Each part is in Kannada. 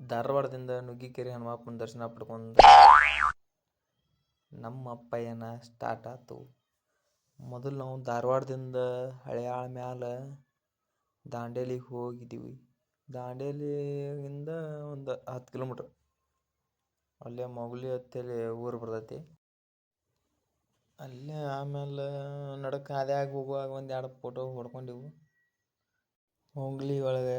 ಧಾರವಾಡದಿಂದ ನುಗ್ಗಿಕೆರೆ ಹನುಮಪ್ಪನ ದರ್ಶನ ಪಡ್ಕೊಂಡು ನಮ್ಮ ಪಯಣ ಸ್ಟಾರ್ಟ್ ಆಯ್ತು. ಮೊದಲು ನಾವು ಧಾರವಾಡದಿಂದ ಹಳೆಯಾಳ ಮ್ಯಾಲ ದಾಂಡೇಲಿಗೆ ಹೋಗಿದ್ದೀವಿ. ದಾಂಡೇಲಿಯಿಂದ ಒಂದು ಹತ್ತು ಕಿಲೋಮೀಟ್ರ್. ಅಲ್ಲೇ ಮೊಗಲಿ ಅಂತೇಳಿ ಊರು ಬರ್ತೈತಿ. ಅಲ್ಲೇ ಆಮೇಲೆ ನಡಕ ಹಾದ್ಯಾಗ ಹೋಗುವಾಗ ಒಂದು ಎರಡು ಫೋಟೋ ಹೊಡ್ಕೊಂಡೆವು. ಮೊಗಲಿ ಒಳಗೆ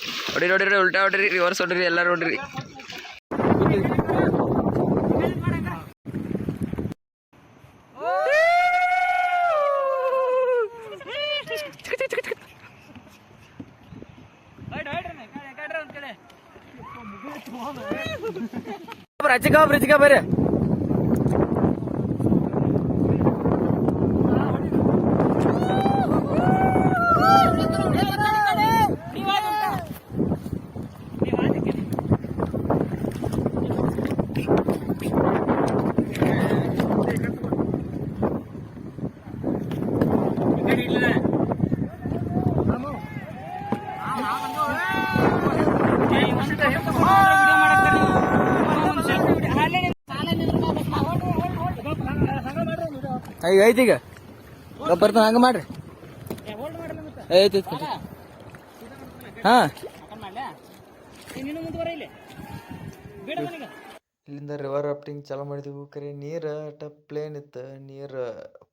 slowly. ಹೊಡಿರಿ ಹೊಡಿರಿ ಉಲ್ಟಾ ಹೊಡಿರಿ ರಿವರ್ಸ್ ಹೊಡಿರಿ ಎಲ್ಲರೂ ಹೊಡಿರಿ ರಚಿಕ ರಚಿಕ ಬರ್ರಿ ಈಗ ಐತಿ ಈಗ ಬರ್ತಾನ ಹಂಗ ಮಾಡ್ರಿ ಐತಿ ಐತಿ ಹಾ ಇಲ್ಲಿಂದ ರಿವರ್ ರಾಫ್ಟಿಂಗ್ ಚಾಲೂ ಮಾಡಿದೆವು ಕರೆ ನೀರು ಅಟ ಪ್ಲೇನ್ ಇತ್ತು ನೀರು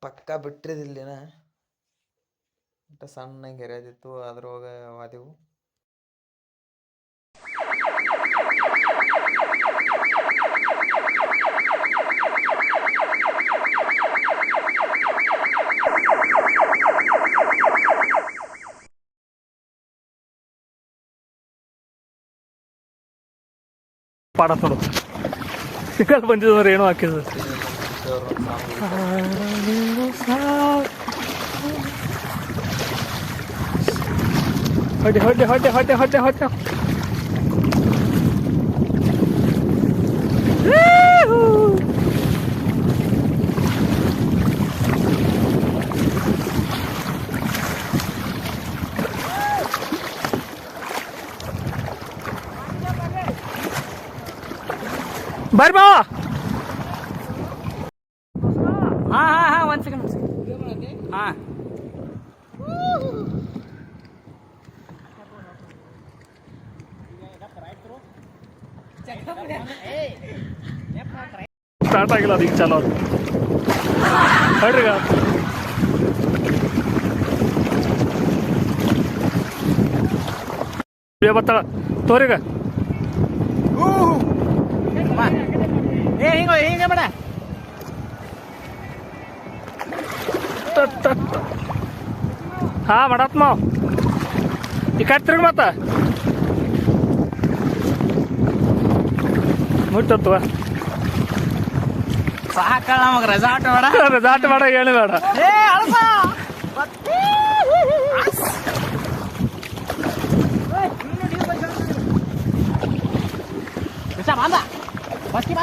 ಪಕ್ಕ ಬಿಟ್ಟಿರದಿಲ್ಲಿನ ಅಟ ಸಣ್ಣಗೆ ಹರಿಯೋದಿತ್ತು ಅದ್ರೊಳಗೆ ವಾದೆವು പാടാത്തോളൂ നിങ്ങൾ പഞ്ച് പറയണോ ആക്കിയത് ഹോട്ടെ ഹോട്ടെ ഹോട്ടെ ഹോട്ടെ ഹോട്ടെ ഹോട്ടെ. ಆಗಿಲ್ಲ ಅದೀಗ ಚಲೋ ಹೇಳ್ರಿ ಈಗ ವಿಡಿಯೋ ಬರ್ತಾಳ ತೋರಿಗ ಏ ಹಿಂಗ ಹಿಂಗ ಬೇಡ. ಹಾ ಮಾಡತ್ಮ ಈ ಕಡೆ ತಿರುಗಿ ಮತ್ತ. ಮುಟ್ಟತ್ವ ಸಾಕಲ್ಲ ನಮಗ ರೆಸಾರ್ಟ್ ಬೇಡ. ರೆಸಾರ್ಟ್ ಬೇಡ ಏನು ಬೇಡ. ಏ ಅಳಸ ಬಾಂಧ ಬಸ್ಕಿ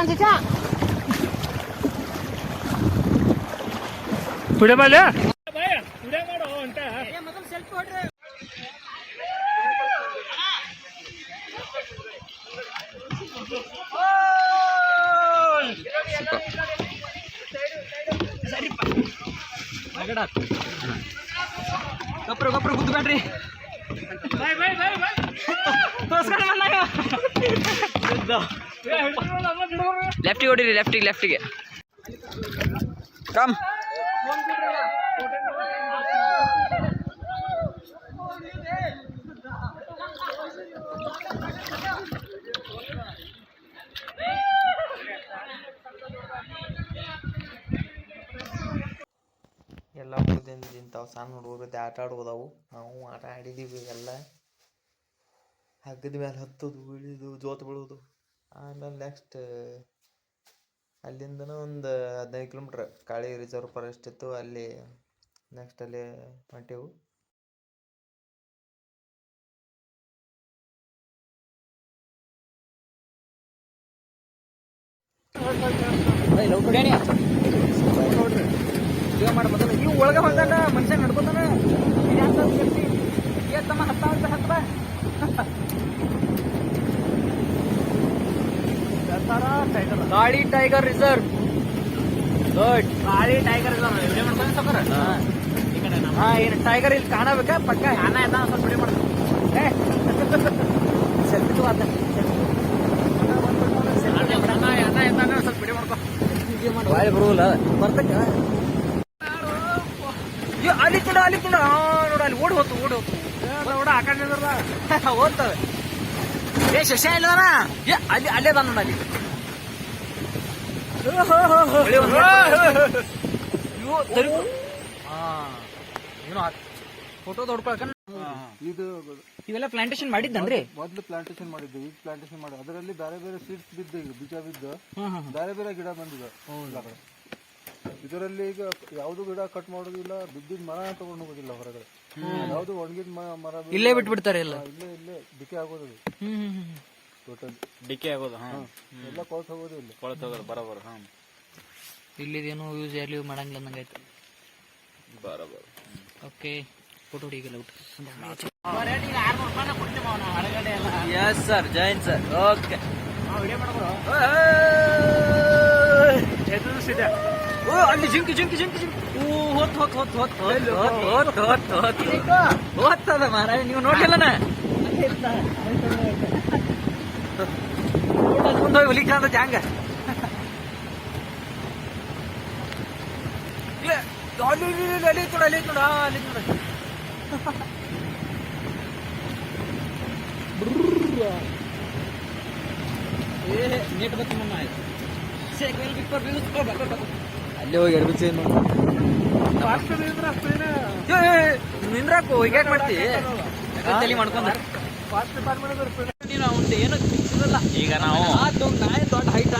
ಬಾಂಧ ಚಿಚ್ಚ ವಿಡಿಯೋ ಮೇಲೆ ಗಪ್ರು ಗಪ್ರು ಕುತ್ಬೇಡ್ರಿ ಲೆಫ್ಟಿಗೆ ಹೊಡಿರಿ ಲೆಫ್ಟಿಗೆ ಲೆಫ್ಟಿಗೆ ಕಮ್ ಇಂಥವು ಸಣ್ಣ ಹುಡುಗರದ್ದು ಆಟ ಆಡೋದವು. ನಾವು ಆಟ ಆಡಿದ್ದೀವಿ ಎಲ್ಲ ಹಗ್ಗದ ಮೇಲೆ ಹತ್ತೋದು, ಇಳಿದು, ಜೋತು ಬೀಳೋದು. ಆಮೇಲೆ ನೆಕ್ಸ್ಟ್ ಅಲ್ಲಿಂದನೂ ಒಂದು ಹದಿನೈದು ಕಿಲೋಮೀಟ್ರ್ ಕಾಳಿ ರಿಸರ್ವ್ ಫಾರೆಸ್ಟ್ ಇತ್ತು. ಅಲ್ಲಿ ನೆಕ್ಸ್ಟ್ ಅಲ್ಲಿ ಹೊಂಟೆವು. ಜೀವ ಮಾಡ್ಬೋದಲ್ಲ ಇವು ಒಳಗೆ ಹೊಂದಾನ ಮನುಷ್ಯ ನಡ್ಕೋತಾನ. ತಮ್ಮ ಹತ್ತ ಅಂತ ಹತ್ತ ಗಾಡಿ ಟೈಗರ್ ರಿಸರ್ವ್ ಗುಡ್ ಗಾಳಿ ಟೈಗರ್ ರಿಸರ್ವ್ ಮಾಡ್ಕೊಂಡು ಸಫರ ಹಾ. ಏನು ಟೈಗರ್ ಇಲ್ಲಿ ಕಾಣಬೇಕಾ? ಪಕ್ಕ ಯಾನ ಎಲ್ಲ ಸ್ವಲ್ಪ ಬಿಡಿ ಮಾಡ್ತಾರೆ ಸೆಲ್ಫಿ ಎತ್ತ ಸ್ವಲ್ಪ ಬಿಡಿ ಮಾಡ್ಕೊ. ಬಾಯ್ ಬರುವಲ್ಲ ಅಲ್ಲಿ ಕೂಡ ಅಲ್ಲಿ ಕೂಡ. ನೋಡ ಅಲ್ಲಿ ಓಡಿ ಹೋತು ಓಡಿ ಹೋತು ನೋಡ ಆ ಕಡೆ ಏ ಶಶ ಏ ಅಲ್ಲಿ ಅಲ್ಲೇ ಬಂದ ನೋಡ ಅಲ್ಲಿ. ಏನೋ ಫೋಟೋ ದೊಡ್ಕೊಳಕ ಇದು ಇವೆಲ್ಲ ಪ್ಲಾಂಟೇಶನ್ ಮಾಡಿದ್ದನ್ರಿ ಮೊದ್ಲು ಪ್ಲಾಂಟೇಶನ್ ಮಾಡಿದ್ದು ಈಗ ಪ್ಲಾಂಟೇಶನ್ ಮಾಡಿ ಅದರಲ್ಲಿ ಬೇರೆ ಬೇರೆ ಸೀಡ್ಸ್ ಬಿದ್ದು ಈಗ ಬೀಜ ಬಿದ್ದು ಬೇರೆ ಬೇರೆ ಗಿಡ ಬಂದಿದೆ. ಇದರಲ್ಲಿ ಈಗ ಯಾವುದು ಗಿಡ ಕಟ್ ಮಾಡೋದಿಲ್ಲ ಬಿದ್ದಿದ್ ಮರ ತಗೊಂಡು ಹೋಗೋದಿಲ್ಲ ಹೊರಗಡೆ. ಯಾವುದು ಒಣಗಿದ ಮರ ಇಲ್ಲೇ ಬಿಟ್ಬಿಡ್ತಾರೆ ಎಲ್ಲ. ಇಲ್ಲೇ ಇಲ್ಲೇ ಡಿಕೆ ಆಗೋದು ಟೋಟಲ್ ಡಿಕೆ ಆಗೋದು ಹಾ. ಎಲ್ಲ ಕೊಳ್ತು ಹೋಗೋದು ಇಲ್ಲ. ಕೊಳತೋಗೋದು ಬರೋಬರ ಹಾ. ಇಲ್ಲಿದೇನು ಯೂಸ್ ಯಾರ್ಲಿ ಮಾಡಂಗಿಲ್ಲ ನಂಗಾಯ್ತು ಬರೋಬರ okay photo ಹೊಡಿಗಲ್ಲ yes sir Jain sir okay 안돼 징기 징기 징기 징기 ಓದ್ತದ ಮಾರಾಯ ನೀವು ನೋಡ್ಲಿಲ್ಲನ ಮುಂದೋಗಿ ಹೊಲಿಕ್ಕಾದ ಜಾಂಗ ಅಲ್ಲಿ ನೋಡ ಅಲ್ಲಿ ನೋಡ ಅಲ್ಲಿ ನೋಡ ಏ ನೆಟ್ ಬತ್ತಿ ನಮ್ಮ ಆಯ್ತು ಸೇಕ್ ವೆಲ್ ಬಿಟ್ಕೊಂಡು ಬರ್ಬೇಕು ಅಲ್ಲಿ ಹೋಗಿ ಎರ್ಬಿಚ್ಚಿ ನಿಂದ್ರಾಕು ಈಗ ಮಾಡ್ತಿ? ತಲೆ ಮಾಡ್ಕೊಂಡ ಏನು ಸಿಕ್ಕಿರಲ್ಲ ಈಗ ನಾವು ನಾಯಿ ದೊಡ್ಡ ಹೈಟ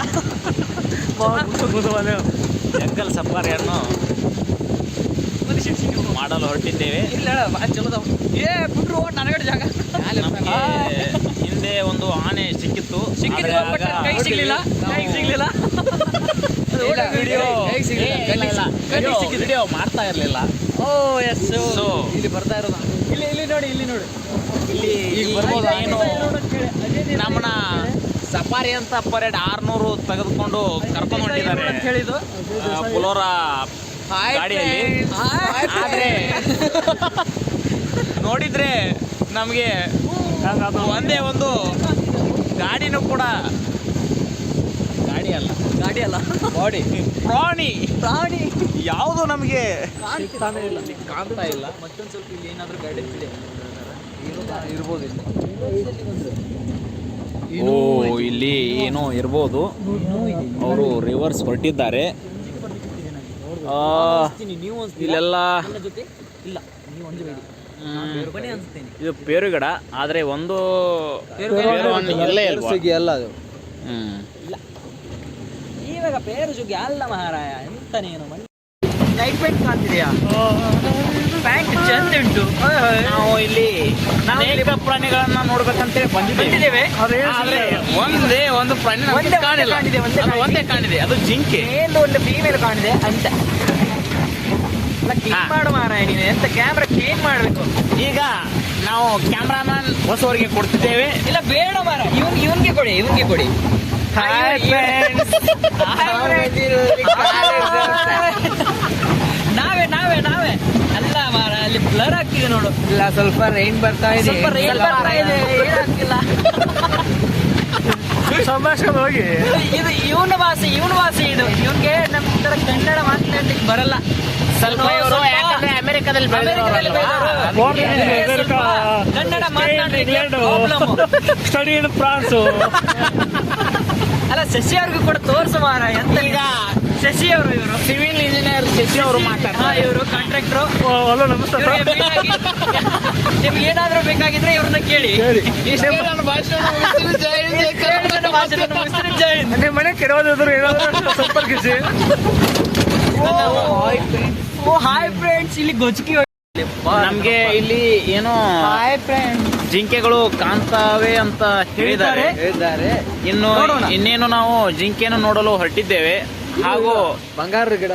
ಜಂಗಲ್ ಸಫಾರಿಯನ್ನು ಮಾಡಲು ಹೊರಟಿದ್ದೇವೆ. ಇಲ್ಲ ಚಲೋ. ಏ ಬಿಟ್ರು ನನಗಡೆ ಜಾಗ. ಹಿಂದೆ ಒಂದು ಆನೆ ಸಿಕ್ಕಿತ್ತು. ಸಿಕ್ಕಿಲ್ಲ ಕೈ ಸಿಗ್ಲಿಲ್ಲ. ಕೈ ಸಿಗ್ಲಿಲ್ಲ. ವಿಡಿಯೋ ಮಾಡ್ತಾ ಇರ್ಲಿಲ್ಲ. ಓ ಎಸ್ So, ಇಲ್ಲಿ ಬರ್ತಾ ಇರೋದು. ಇಲ್ಲಿ ಇಲ್ಲಿ ನೋಡಿ ಇಲ್ಲಿ ನೋಡಿ. ಇಲ್ಲಿ ಈಗ ಬರ್ಬೋದು ಏನು? ನಮ್ಮನ್ನ ಸಫಾರಿ ಅಂತ ಪರೇಡ್ ಆರ್ನೂರು ತೆಗೆದುಕೊಂಡು ಕರ್ಕೊಂಡು ಹೊಂಟಿದ್ದಾರೆ. ಅಂತ ಹೇಳಿದ್ದು ಪುಲೋರ ಗಾಡಿಯಲ್ಲಿ. ಆದ್ರೆ ನೋಡಿದ್ರೆ ನಮಗೆ ಒಂದೇ ಒಂದು ಗಾಡಿನೂ ಕೂಡ ಗಾಡಿ. ಅಲ್ಲ ಬಾಡಿ ಪ್ರಾಣಿ. ಪ್ರಾಣಿ. ಯಾವುದು ನಮಗೆ? ಕಾಣ್ತಾನೆ ಇಲ್ಲ ಕಾಣ್ತಾ ಇಲ್ಲ. ಮತ್ತೊಂದು ಸ್ವಲ್ಪ ಇಲ್ಲಿ ಏನಾದ್ರೂ ಗಾಡಿ ಇದೆ. ಇರ್ಬೋದು ಇಲ್ಲಿ. ಓ ಇಲ್ಲಿ ಏನೋ ಇರ್ಬೋದು. ಅವರು ರಿವರ್ಸ್ ಹೊರಟಿದ್ದಾರೆ. ನೀವು ಇಲ್ಲೆಲ್ಲ? ಇಲ್ಲ ನೀವು ಬೇಡಿ ಇದು ಪೇರುಗಡ ಆದರೆ ಒಂದು ಇಲ್ಲೇ ಇಲ್ಲ ಅಲ್ಲ ಅದು. ಇವಾಗ ಪೇರು ಜುಗಿ ಅಲ್ಲ ಮಹಾರಾಯ ಎಂತ ನೀನು ನೈಟ್ ಪ್ಯಾಂಟ್ ಕಾಣ್ತಿದ್ಯಾ ಪ್ಯಾಂಟ್ ಚಂದ ಉಂಟು. ನಾವು ಇಲ್ಲಿ ಅನೇಕ ಪ್ರಾಣಿಗಳನ್ನ ನೋಡ್ಬೇಕಂತೇಳಿ ಬಂದಿದ್ದೇವೆ. ಆದ್ರೆ ಒಂದೇ ಒಂದು ಪ್ರಾಣಿ ಒಂದೇ ಕಾಣಿಲ್ಲ. ಕಾಣಿದೆ, ಒಂದೇ ಕಾಣಿದೆ. ಅದು ಜಿಂಕೆ. ಮೇಲ್ ಒಂದು ಫೀಮೇಲ್ ಕಾಣಿದೆ ಅಂತ. ಕ್ಲೀನ್ ಮಾಡು ಮಾರಾಯ ನೀನು ಎಂತ ಕ್ಯಾಮ್ರಾ ಕ್ಲೀನ್ ಮಾಡ್ಬೇಕು? ಈಗ ನಾವು ಕ್ಯಾಮ್ರಾಮನ್ ಹೊಸವರಿಗೆ ಕೊಡ್ತಿದ್ದೇವೆ. ಇಲ್ಲ ಬೇಡ ಮಾರ ಇವನ್ ಇವನ್ಗೆ ಕೊಡಿ ಇವನ್ಗೆ ಕೊಡಿ. Hi, friends. ನಾವೇ ನಾವೇ ನಾವೇ. ಅಲ್ಲ ಮಾರ ಅಲ್ಲಿ ಬ್ಲರ್ ಆಗ್ತಿದೆ ನೋಡು. ಇಲ್ಲ ಸ್ವಲ್ಪ ರೈನ್ ಬರ್ತಾ ಸ್ವಲ್ಪ ರೈನ್ ಬರ್ತಾ ಇದೆ. ಏನಾಗ್ತಿಲ್ಲ ಸಂಭಾಷಣೆ ಹೋಗಿ. ಇದು ಇದು ಇವನ ಭಾಷೆ ಇವನ ಭಾಷೆ ಇದು. ಇವನ್ಗೆ ನಮ್ಮ ತರ ಕನ್ನಡ ಮಾತನಾಡ್ಲಿಕ್ಕೆ ಬರಲ್ಲ. ಸ್ವಲ್ಪ ಇವರು ಯಾಕಂದ್ರೆ ಅಮೆರಿಕದಲ್ಲಿ ಕನ್ನಡ ಮಾತನಾಡ್ಲಿಕ್ಕೆ. ಸ್ಟಡಿ ಇನ್ ಫ್ರಾನ್ಸು ಅಲ್ಲ ಶಶಿ ಅವ್ರಿಗೂ ಕೂಡ ತೋರ್ಸು ಮಾರ ಎಂತ ಈಗ ಶಶಿ ಅವರು ಇವರು. ಸಿವಿಲ್ ಇಂಜಿನಿಯರ್ ಶಶಿ ಅವರು ಮಾತಾಡ್ತಾರೆ ಇವರು ಕಾಂಟ್ರಾಕ್ಟರ್ ಹಲೋ ನಮಸ್ತೆ ನಿಮ್ಗೆ ಏನಾದ್ರೂ ಬೇಕಾಗಿದ್ರೆ ಇವ್ರನ್ನ ಕೇಳಿ. ನಿಮ್ಮ ಮನೆ ಕೆಡವಾದ್ರು ಏನಾದ್ರು ಸಂಪರ್ಕಿಸಿ. ಓ ಹಾಯ್ ಫ್ರೆಂಡ್ಸ್ ಇಲ್ಲಿ ಗೊಜ್ಕಿ ನಮ್ಗೆ ಇಲ್ಲಿ ಏನೋ ಹಾಯ್ ಫ್ರೆಂಡ್ಸ್ ಜಿಂಕೆಗಳು ಕಾಣ್ತಾವೆ ಅಂತ ಹೇಳಿದ್ದಾರೆ. ಇನ್ನು ಇನ್ನೇನು ನಾವು ಜಿಂಕೆಯನ್ನು ನೋಡಲು ಹೊರಟಿದ್ದೇವೆ. ಹಾಗೂ ಬಂಗಾರ ಗಿಡ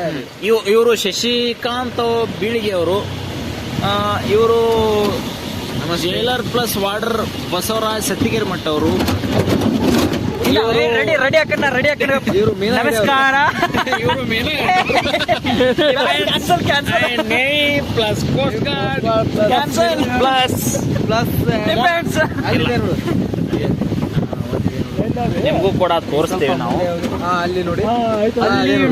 ಇವರು ಶಶಿಕಾಂತ್ ಬೀಳಿಗೆ ಅವರು ಇವರು ಜೈಲರ್ ಪ್ಲಸ್ ವಾರ್ಡರ್ ಬಸವರಾಜ್ ಸತ್ತಿಗೆರೆ ಮಠ ಅವರು ರೆಡಿ ರೆಡಿ ಹಾಕಣ್ಣ ರೆಡಿ ಹಾಕಣ್ಣ. ಇವರು ನಮಸ್ಕಾರ. ಇವರು cancel cancel plus coast guard cancel plus plus depends ನಿಮಗೂ ಕೂಡ ತೋರಿಸ್ತೇವೆ ನಾವು. ಅಲ್ಲಿ ನೋಡಿ.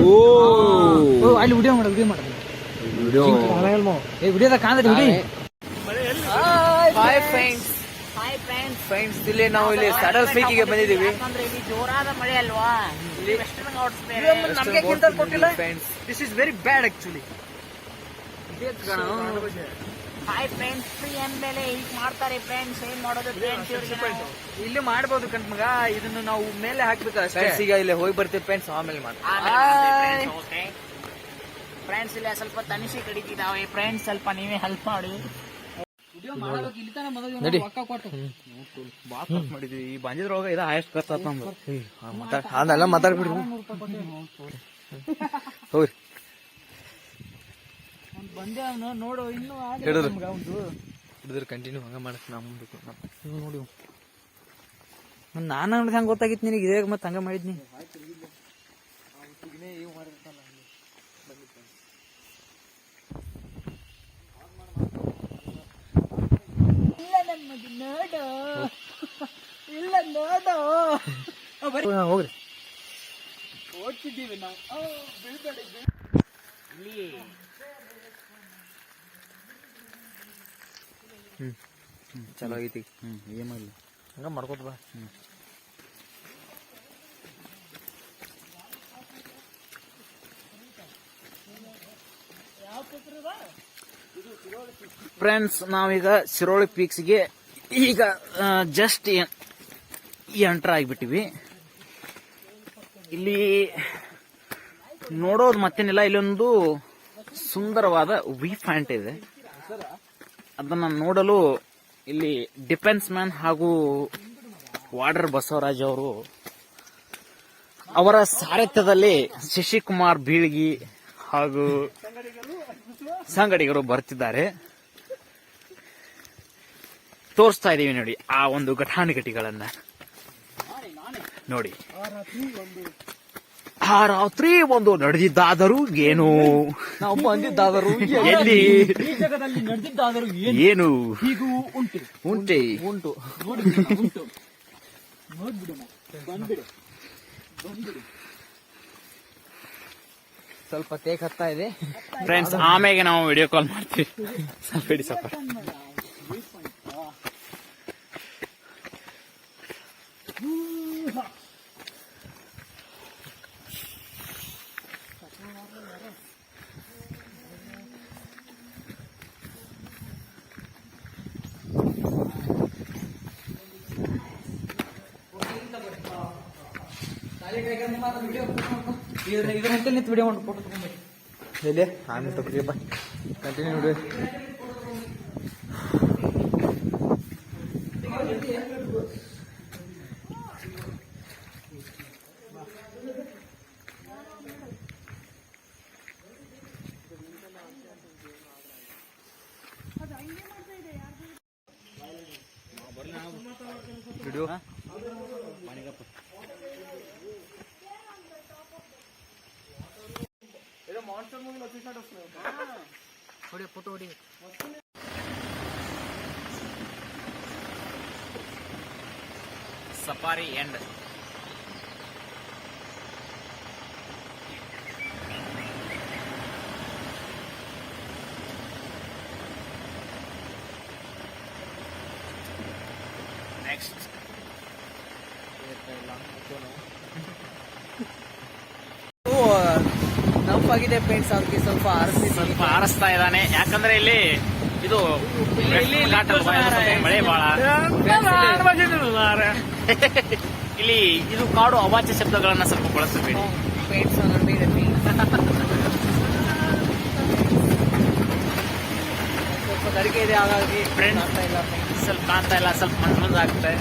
ಓ ಅಲ್ಲಿ ವಿಡಿಯೋ ಮಾಡೋದು ವಿಡಿಯೋ ಮಾಡೋದು. ಏ ವಿಡಿಯೋದ ಕಾಂದ್ರೆ ವಿಡಿ ಹಾಯ್ ಫ್ರೆಂಡ್ಸ್ ಫ್ರೆಂಡ್ಸ್ ಇಲ್ಲಿ ನಾವು ಇಲ್ಲಿ ಸಡಲ್ ಪೀಕಿಗೆ ಬಂದಿದ್ದೀವಿ. ಬಂದಿದೀವಿ ಇಲ್ಲಿ ಜೋರಾದ ಮಳೆ ಅಲ್ವಾ? ಇಲ್ಲಿ ವೆಸ್ಟರ್ನ್ ಘಾಟ್ಸ್ ಬೇರೆ. ನಮಗೆ ಗಿಂತ ಕೊಟ್ಟಿಲ್ಲ. Friends this is very bad actually hi friends free ಅಂದ್ಮೇಲೆ ಈಗ ಮಾಡ್ತಾರೆ ಫ್ರೆಂಡ್ಸ್ ಏನ್ ಮಾಡೋದು ಫ್ರೆಂಡ್ಸ್ ಇವ್ರಿಗೆ ಇಲ್ಲಿ ಮಾಡ್ಬೋದು ಕಣ್ ಮಗ. ಇದನ್ನು ನಾವು ಮೇಲೆ ಹಾಕ್ಬೇಕು ಅಷ್ಟೇ. ಈಗ ಇಲ್ಲಿ ಹೋಗಿ ಬರ್ತೀವಿ ಫ್ರೆಂಡ್ಸ್ ಆಮೇಲೆ ಓಕೆ ಫ್ರೆಂಡ್ಸ್ ಇಲ್ಲ ಸ್ವಲ್ಪ ತನಿಷೆ ಕಡಿತಿದ್ದಾವೆ. ಫ್ರೆಂಡ್ಸ್ ಸ್ವಲ್ಪ ನೀವೇ ಹೆಲ್ಪ್ ಮಾಡಿ. ನಡಿ. ಮಾಡಿದ್ವಿ. ಈ ಬಂದಿದ್ರೊಳಗ ಇದು ಹೈಯೆಸ್ಟ್ ಖರ್ಚು ನಮ್ದು. ಅದೆಲ್ಲ ಮಾತಾಡ್ಬಿಡ್ರಿ. ಹೋಗ್ರಿ. ಬಂದೆ ಅವನು ನೋಡು ಇನ್ನೂ ಹಿಡಿದ್ರು. ಹಿಡಿದ್ರು ಕಂಟಿನ್ಯೂ ಹಂಗ ಮಾಡಕ್ ನಾ ಮುಂದಕ್ಕೆ. ನೋಡಿ ನಾನು ನೋಡಿದ ಹಂಗ ಗೊತ್ತಾಗಿತ್ತು ನಿನಗೆ ಇದೇ ಮತ್ತೆ ಹಂಗ ಮಾಡಿದ್ನಿ. ಇಲ್ಲ ನಮ್ಮದು ನೋಡು. ಇಲ್ಲ ನೋಡು. ಹೋಗ್ರಿ. ಓಡ್ತಿದ್ದೀವಿ ನಾವು. ಚಲೋ ಆಗೈತಿ. ಹ್ಮ್ ಏನಿಲ್ಲ ಹಂಗ ಮಾಡ್ಕೋತ ಬಾ. ಫ್ರೆಂಡ್ಸ್ ನಾವೀಗ ಸಿರೋಳಿ ಪೀಕ್ಸ್ಗೆ ಈಗ ಜಸ್ಟ್ ಎಂಟ್ರ್ ಆಗಿಬಿಟ್ಟಿವಿ. ಇಲ್ಲಿ ನೋಡೋದು ಮತ್ತೇನಿಲ್ಲ, ಇಲ್ಲೊಂದು ಸುಂದರವಾದ ವಿ ಪಾಯಿಂಟ್ ಇದೆ. ಅದನ್ನ ನೋಡಲು ಇಲ್ಲಿ ಡಿಫೆನ್ಸ್ ಮ್ಯಾನ್ ಹಾಗೂ ವಾಡರ್ ಬಸವರಾಜ್ ಅವರು ಅವರ ಸಾರಥ್ಯದಲ್ಲಿ ಶಶಿಕುಮಾರ್ ಬೀಳ್ಗಿ ಹಾಗೂ ಸಂಗಡಿಗರು ಬರ್ತಿದ್ದಾರೆ. ತೋರಿಸ್ತಾ ಇದ್ದೀವಿ ನೋಡಿ ಆ ಒಂದು ಘಟಾನುಘಟಿಗಳನ್ನ. ನೋಡಿ. ಆ ರಾತ್ರಿ ಒಂದು ನಡೆದಿದ್ದಾದರೂ ಏನು? ನಾವು ಬಂದಿದ್ದಾದರೂ ಎಲ್ಲಿ? ಈ ಜಗದಲ್ಲಿ ನಡೆದಿದ್ದಾದರೂ ಏನು? ಹೀಗೂ ಉಂಟು. ಉಂಟೆ? ಉಂಟು. ಉಂಟು. ಸ್ವಲ್ಪ ತೇಕ್ ಹತ್ತಾ ಇದೆ. ಫ್ರೆಂಡ್ಸ್ ಆಮೇಲೆ ನಾವು ವಿಡಿಯೋ ಕಾಲ್ ಮಾಡ್ತೀವಿ. ಸ್ವಲ್ಪ ಹಿಡಿ ಸ್ವಲ್ಪ. ಇದ್ರ ನಿಂತು ವಿಡಿಯೋ ಮಾಡಿ ಫೋಟೋ ತಗೊಂಡ್ಬಿಡಿ ಎಲ್ಲಿ ಆಮೇಲೆ ತಗೋರಿಯಪ್ಪ ಕಂಟಿನ್ಯೂ ನೋಡಿ ವಿಡಿಯೋ ಹೊಡಿ ಫೋಟೋ ಹೊಡಿ ಸಫಾರಿ ಎಂಡ್ ನೆಕ್ಸ್ಟ್ ತಂಪಾಗಿದೆ ಫ್ರೆಂಡ್ಸ್ ಸ್ವಲ್ಪ ಆರಿಸಿ ಸ್ವಲ್ಪ ಆರಿಸ್ತಾ ಇದ್ದಾನೆ. ಯಾಕಂದ್ರೆ ಇಲ್ಲಿ ಇದು ಮಳೆ ಬಾಳ ಇಲ್ಲಿ ಇದು ಕಾಡು ಅವಾಚ್ಯ ಶಬ್ದಗಳನ್ನ ಸ್ವಲ್ಪ ಬಳಸಬೇಡಿ. ಸ್ವಲ್ಪ ತಡಿಕೆ ಇದೆ ಹಾಗಾಗಿ ಫ್ರೆಂಡ್ ಆಗ್ತಾ ಇಲ್ಲ ಸ್ವಲ್ಪ ಕಾಣ್ತಾ ಇಲ್ಲ ಸ್ವಲ್ಪ ಮಂದ್ ಮಂದ್ ಆಗ್ತದೆ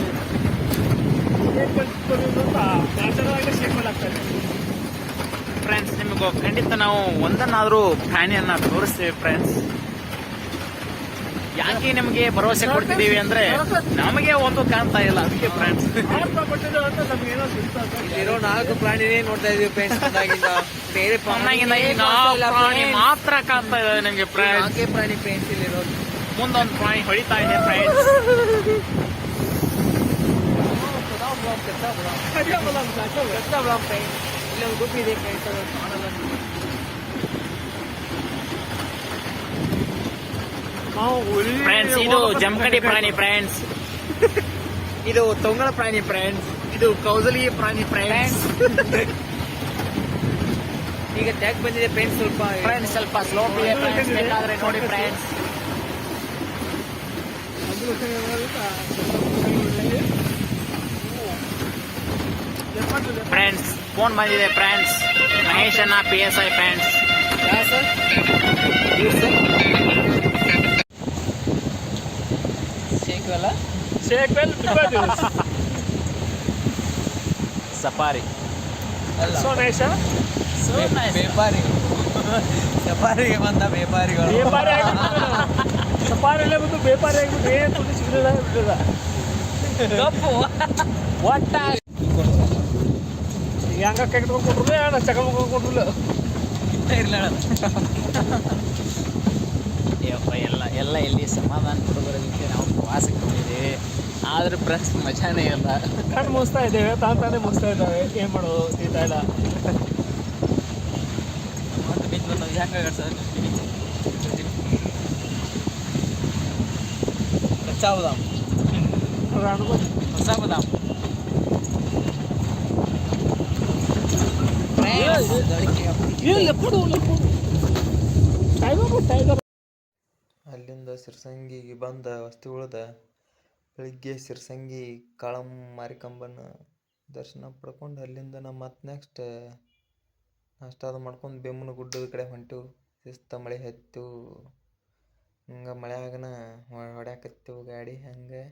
ಫ್ರೆಂಡ್ಸ್ ನಿಮಗೆ ಖಂಡಿತ ನಾವು ಒಂದನ್ನಾದ್ರೂ ಪ್ರಾಣಿಯನ್ನ ತೋರಿಸ್ತೇವೆ ಫ್ರೆಂಡ್ಸ್ ಯಾಕೆ ನಿಮಗೆ ಭರವಸೆ ಕೊಡ್ತಿದ್ದೀವಿ ಅಂದ್ರೆ ನಮಗೆ ಒಂದು ಕಾಣ್ತಾ ಇಲ್ಲ. ಅದಕ್ಕೆ ಫ್ರೆಂಡ್ಸ್ ಇರೋ ನಾಲ್ಕು ಪ್ರಾಣಿನೇ ನೋಡ್ತಾ ಇದೀವಿ ಫ್ರೆಂಡ್ಸ್ ಬೇರೆ ಪ್ರಾಣಿ ಮಾತ್ರ ಕಾಣ್ತಾ ಇದೆ ನಿಮಗೆ ಫ್ರೆಂಡ್ಸ್ ನಾಲ್ಕೇ ಪ್ರಾಣಿ ಫ್ರೆಂಡ್ಸ್ ಇಲ್ಲಿರೋದು. ಮುಂದೊಂದು ಪ್ರಾಣಿ ಹೊಡಿತಾ ಇದೆ ಫ್ರೆಂಡ್ಸ್ ಇಲ್ಲಿ ಒಂದು ಗುಂಪು ಇದೆ ಫ್ರೆಂಡ್ಸ್ ಅದು ಕಾಣಲ್ಲ ಫ್ರೆಂಡ್ಸ್ ಇದು ಜಮಖಂಡಿ ಪ್ರಾಣಿ ಫ್ರೆಂಡ್ಸ್ ಇದು ತೊಂಗಲ ಪ್ರಾಣಿ ಫ್ರೆಂಡ್ಸ್ ಇದು ಕೌಸಲಿ ಪ್ರಾಣಿ ಫ್ರೆಂಡ್ಸ್ ಈಗ ಟ್ಯಾಗ್ ಬಂದಿದೆ ಫ್ರೆಂಡ್ಸ್ ಸ್ವಲ್ಪ ಫ್ರೆಂಡ್ಸ್ ಸ್ವಲ್ಪ ಸ್ಲೋ ಇದೆ ಫ್ರೆಂಡ್ಸ್ ಬೇಕಾದ್ರೆ ನೋಡಿ ಫ್ರೆಂಡ್ಸ್ ಫ್ರೆಂಡ್ಸ್ ಫೋನ್ ಬಂದಿದೆ ಫ್ರೆಂಡ್ಸ್ ಮಹೇಶ್ ಅನ್ನ P S I friends yeah sir safari. ಅಲ್ಲ. ಸಫಾರಿ ವ್ಯಾಪಾರಿ. ವ್ಯಾಪಾರಿಗೆ ಬಂದ ವ್ಯಾಪಾರಿಗಳು. ಸಫಾರಿಲ್ಲೇ ಬಂದು ಬೇಪಾರಿ ಆಗಿಬಿಟ್ಟು ಏನು ತುಟಿ ಸಿಗಲಿಲ್ಲ ಬಿಡಲಿಲ್ಲ. ಒಟ್ಟ ಹೆಂಗ ಕೆಟ್ಕೊಂಡು ಕೊಟ್ರು ಅಣ್ಣ ತಗೊಂಡು ಕೊಟ್ರಲ್ಲ ಯಪ್ಪ ಎಲ್ಲ ಎಲ್ಲ ಇಲ್ಲಿ ಸಮಾಧಾನ ಕೊಡೋದಕ್ಕೆ ನಾವು ಪ್ರವಾಸಕ್ಕೆ ಬಂದಿದ್ದೀವಿ ಆದ್ರೆ ಫ್ರೆಂಡ್ಸ್ ಮಜಾನೇ ಇಲ್ಲ ಕಣ್ಣು ಮುಗಿಸ್ತಾ ಇದ್ದೇವೆ ತಾನು ತಾನೇ ಮುಗಿಸ್ತಾ ಇದ್ದಾವೆ ಏನು ಮಾಡೋದು ಸೀತಾ ಇಲ್ಲ ಕಚ್ಚಾ ಬದಾಮ್ ಅದ್ರ ಅನುಭವ ಹೊಸ ಬದಾಮ್ ಹೊಸ ಬದಾಮ್ ಟೈಗರ್ ಟೈಗರ್ ಅಲ್ಲಿಂದ ಸಿರ್ಸಂಗಿಗೆ ಬಂದ ವಸ್ತಿ ಉಳ್ದ ಬೆಳಿಗ್ಗೆ ಸಿರ್ಸಂಗಿ ಕಾಳಮ್ಮ ಮಾರಿಕಂಬನ ದರ್ಶನ ಪಡ್ಕೊಂಡು ಅಲ್ಲಿಂದ ನಾವು ಮತ್ತೆ ನೆಕ್ಸ್ಟ್ ನಾಷ್ಟ ಅದು ಮಾಡ್ಕೊಂಡು ಬೆಮ್ಮನ ಗುಡ್ಡದ ಕಡೆ ಹೊಂಟೆವು. ಶಿಸ್ತ ಮಳೆ ಹತ್ತು. ಹಿಂಗೆ ಮಳೆಯಾಗನ ಹೊಡ್ಯಾಕತ್ತೆವು ಗಾಡಿ ಹಂಗೆ.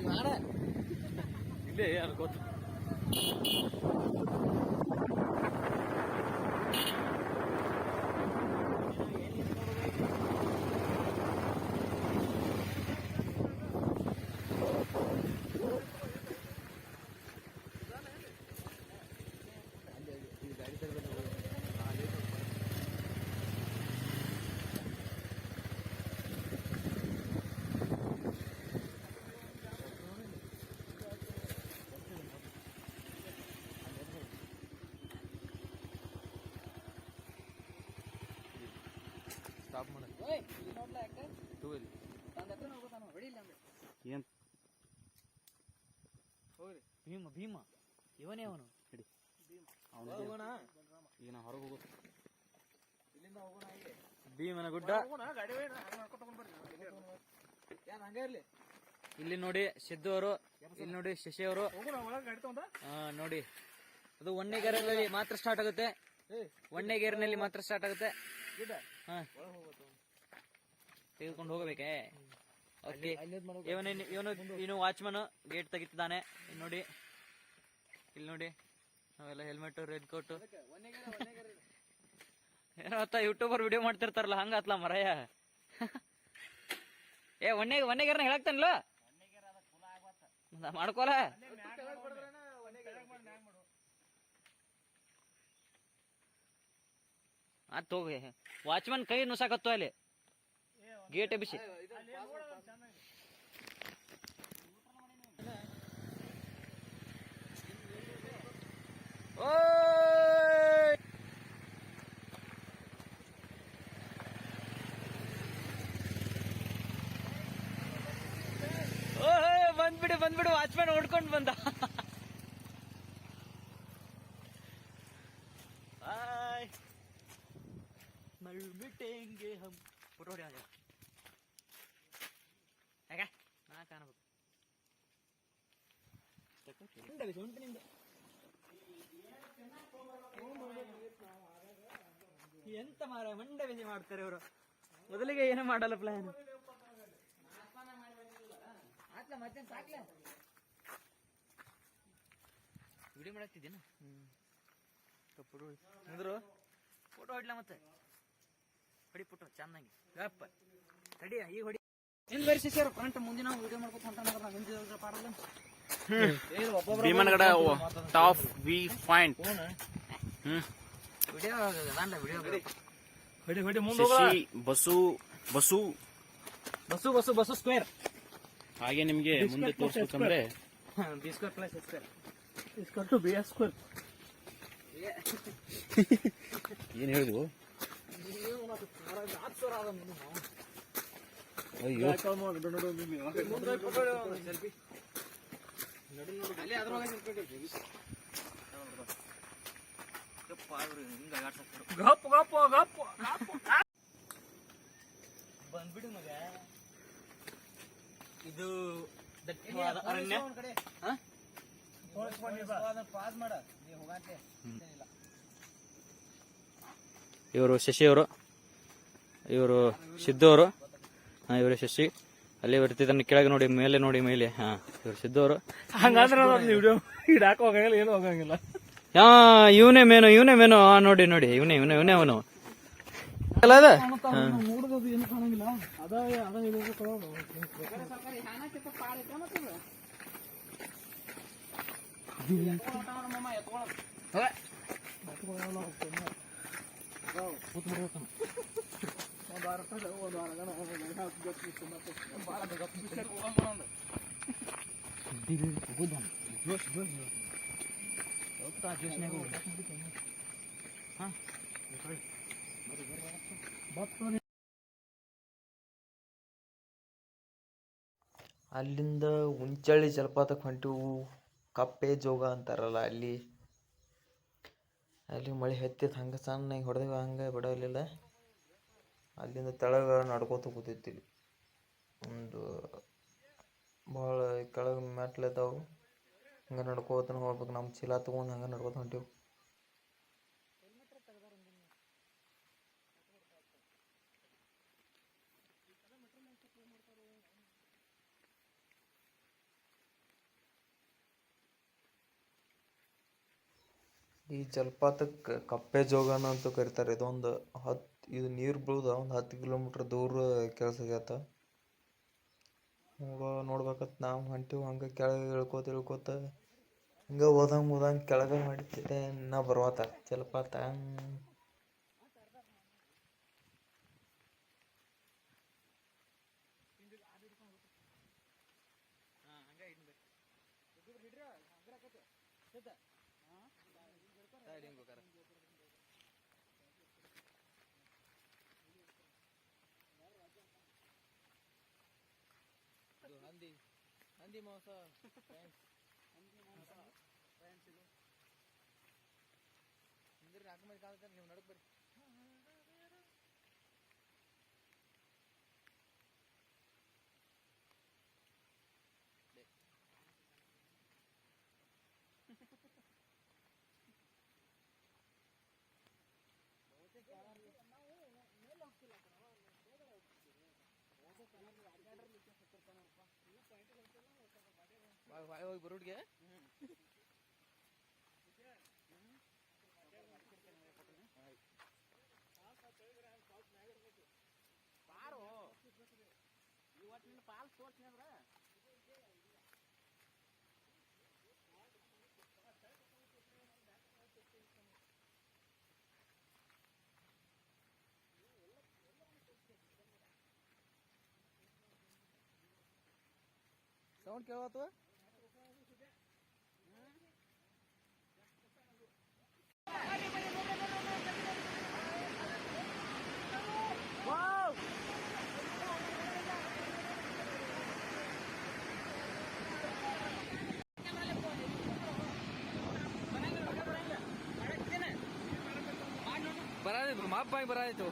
ಏ ಅದು ಮಾಡ ಇಲ್ಲೇ ಯಾರು ಗೊತ್ತು ಏನ್ ಭೀಮ. ಇವನೇ ಅವನು. ಹಿಡಿ ಈಗ ನಾವು ಹೊರಗೆ ಹೋಗೋದು. ಭೀಮನ ಗುಡ್ಡ. ಇಲ್ಲಿ ನೋಡಿ ಸಿದ್ದು ಅವರು ಇಲ್ಲಿ ನೋಡಿ ಶಶಿ ಅವರು. ಹಾ ನೋಡಿ. ಅದು ಒಣ್ಣೆಗೆರೆನಲ್ಲಿ ಮಾತ್ರ ಸ್ಟಾರ್ಟ್ ಆಗುತ್ತೆ. ಒಣ್ಣೆಗೆರೆನಲ್ಲಿ ಮಾತ್ರ ಸ್ಟಾರ್ಟ್ ಆಗುತ್ತೆ. ತೆಗೆದುಕೊಂಡು ಹೋಗಬೇಕೇ? ಓಕೆ ಇವನು ಇವನು ವಾಚ್ಮನ್ ಗೇಟ್ ತೆಗಿತಿದ್ದಾನೆ. ಇಲ್ಲಿ ನೋಡಿ. ಇಲ್ಲಿ ನೋಡಿ, ನಾವೆಲ್ಲ ಹೆಲ್ಮೆಟ್ ರೆಡ್ ಕೋಟ್ ಏನೋ ಅತ್ತ ಯೂಟ್ಯೂಬರ್ ವಿಡಿಯೋ ಮಾಡ್ತಿರ್ತಾರಲ್ಲ, ಹಂಗ ಹಂಗಾತ್ಲ ಮರಯ? ಏ ಒಣ್ಣೆ ಒಣ್ಣೆಗೇರ್ನ ಹೇಳಕ್ತಾನಲ್ಲ? ಮಾಡ್ಕೋಲ ಆತ್ ಹೋಗಿ ವಾಚ್ಮನ್ ಕೈ ನುಸಾಕತ್ತು ಅಲ್ಲಿ? ಗೇಟ್ ಎಬ್ಬಿಸಿ. ಬಂದ್ಬಿಡು ಬಂದ್ಬಿಡು. ವಾಚ್ಮ್ಯಾನ್ ಓಡ್ಕೊಂಡು ಬಂದ. ಬಾಯ್ ಮಳ್ ಮಿಟೇಂಗೆ ಹಮ್. ಫೋಟೋ ಹೊಡಿ ಹಾಗೆ. ನಾ ಕಾಣಬೇಕು. ಎಂತ ಮಾರ ಮಂಡ ವಿಜಯ ಮಾಡ್ತಾರೆ ಅವರು ಮೊದಲಿಗೆ ಏನು ಮಾಡಲ್ಲ ಪ್ಲಾನ್ ವಿಡಿಯೋ ಮಾಡಕ್ತಿದ್ದೀನ? ಫೋಟೋ ಅಂದ್ರು ಫೋಟೋ ಹೊಡ್ಲ ಮತ್ತೆ. ಹೊಡಿ ಫೋಟೋ ಚೆನ್ನಾಗಿ ಗಪ್ಪ ತಡಿ ಈಗ ಹೊಡಿ. ಏನ್ ಬರೀ ಸರ್ ಫ್ರಂಟ್ ಮುಂದಿನ ವಿಡಿಯೋ ಮಾಡ್ಕೊತ ಹೊಂಟಾನ ಹಿಂದಿನ ಪಾಡಲ್ಲ Bhimanagad top V point video ಅದಾನ್ಲ video ಹೊಡಿ ಹೊಡಿ ಮುಂದೆ ಹೋಗ ಶಶಿ ಬಸು ಬಸು ಬಸ್ಸು ಬಸ್ಸು ಬಸ್ಸು ಸ್ಕ್ವೇರ್ ಹಾಗೆ ನಿಮ್ಗೆ ಮುಂದೆ ತೋರಿಸ್ಬೇಕಂದ್ರೆ ಬಿ ಸ್ಕ್ವೇರ್ ಪ್ಲಸ್ ಸ್ಕ್ವೇರ್ ಇಸ್ಕೊಟ್ಟು ಬಿ ಎಸ್ ಸ್ಕ್ವೇರ್ ಏನ್ ಹೇಳಿದ್ವು ಅಯ್ಯೋ ಬಂದ್ಬಿಡು ಮಗ ಇದು? ಇವರು ಶಶಿ ಅವರು, ಇವರು ಸಿದ್ದು ಅವರು, ಹಾ, ಇವರು ಶಶಿ. ಅಲ್ಲಿ ಬರ್ತಿದ್ದಾನೆ ಕೆಳಗೆ ನೋಡಿ, ಮೇಲೆ ನೋಡಿ, ಮೇಲೆ. ಹಾ, ಇವರು ಸಿದ್ದು ಅವರು. ಹಂಗಾದ್ರೆ ವಿಡಿಯೋ ಹಿಡಾಕ ಹೋಗಂಗಿಲ್ಲ, ಏನು ಹೋಗಂಗಿಲ್ಲ. ಹಾ, ಇವನೇ ಮೇನು ಇವನೇ ಮೇನು ಆ ನೋಡಿ ನೋಡಿ. ಇವನೇ ಇವನೇ ಇವನೇ ಅವನು. ಅಲ್ಲ, ಅದ? ಹಾ. ಅಲ್ಲಿಂದ ಉಂಚಳ್ಳಿ ಜಲಪಾತಕ್ಕೆ ಹೊಂಟಿವು. ಕಪ್ಪೆ ಜೋಗ ಅಂತಾರಲ್ಲ ಅಲ್ಲಿ. ಅಲ್ಲಿ ಮಳೆ ಹತ್ತಿತ್ತು ಹಂಗೆ ಸಣ್ಣ ಹೊಡೆದೇವು, ಹಂಗೆ ಬಿಡಲಿಲ್ಲ. ಅಲ್ಲಿಂದ ತೆಳಗ ನಡ್ಕೋತ ಕೂತಿತ್ತಿವಿ ಒಂದು ಭಾಳ ಕೆಳಗೆ ಮೆಟ್ಲು ಇದಾವು. ಹಂಗೆ ನಡ್ಕೋತನ ಹೋಗ್ಬೇಕು. ನಮ್ಮ ಚೀಲ ತೊಗೊಂಡು ಹಂಗೆ ನಡ್ಕೋತ ಹೊಂಟೀವಿ. ಈ ಜಲಪಾತಕ್ಕೆ ಕಪ್ಪೆ ಜೋಗನ ಅಂತ ಕರೀತಾರೆ. ಇದೊಂದು ಹತ್ತು ಇದು ನೀರು ಬೀಳ್ದ ಒಂದು ಹತ್ತು ಕಿಲೋಮೀಟ್ರ್ ದೂರ ಕೆಲ್ಸಾಗೈತೆ ಹೋಗೋ ನೋಡ್ಬೇಕತ್ ನಾವು ಹೊಂಟೀವಿ. ಹಂಗೆ ಕೆಳಗೆ ಇಳ್ಕೋತ ಇಳ್ಕೋತ ಹಿಂಗೆ ಓದಂಗೆ ಓದಂಗೆ ಕೆಳಗೆ ಮಾಡಿತಿದ್ದೆ ಇನ್ನ ಬರ್ವತ್ತ ಜಲಪಾತ ಹಂದಿ ಹಂದಿ ಮೋಸ. aku mau kalau kan nyono है बड़े भाई बरूट गया ಇವತ್ತಿನ ಪಾಲ್ ತೋರ್ಸ್ನಿ ಅಂದ್ರ. ಸೌಂಡ್ ಕೇಳತ್ತು ಬರಾದಿತ್ತು ಬರಾಯಿತು.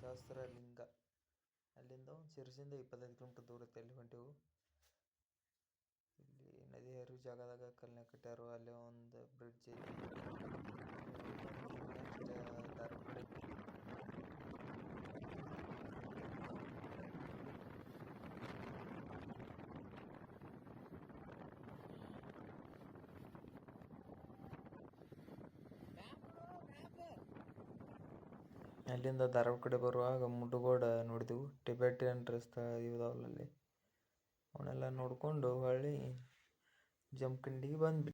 ಸಹಸ್ರಲಿಂಗ. ಅಲ್ಲಿಂದ ಒಂದು ಶಿರ್ಸಿಂದ ಇಪ್ಪತ್ತೈದು ಕಿಲೋಮೀಟರ್ ದೂರತ್ತೆ ಅಲ್ಲಿ ಹೊಂಟೆವು. ಇಲ್ಲಿ ನದಿ ಹರಿವು ಜಾಗದಾಗ ಕಲ್ಲಿನ ಕಟ್ಟ್ಯಾರು ಅಲ್ಲಿ ಒಂದು ಬ್ರಿಡ್ಜ್ ಐತಿ. ನೆಕ್ಸ್ಟ್ ಧಾರವಾಡ ಅಲ್ಲಿಂದ ಧಾರವಾಡ ಕಡೆ ಬರುವಾಗ ಮುಡುಗೋಡ ನೋಡಿದೆವು. ಟಿಬೆಟಿಯನ್ ರಸ್ತೆ ಇದಾವಲ್ಲ ಅಲ್ಲಿ. ಅವನ್ನೆಲ್ಲ ನೋಡಿಕೊಂಡು ಹೊಳ್ಳಿ ಜಮಖಂಡಿಗೆ ಬಂದ್ವಿ.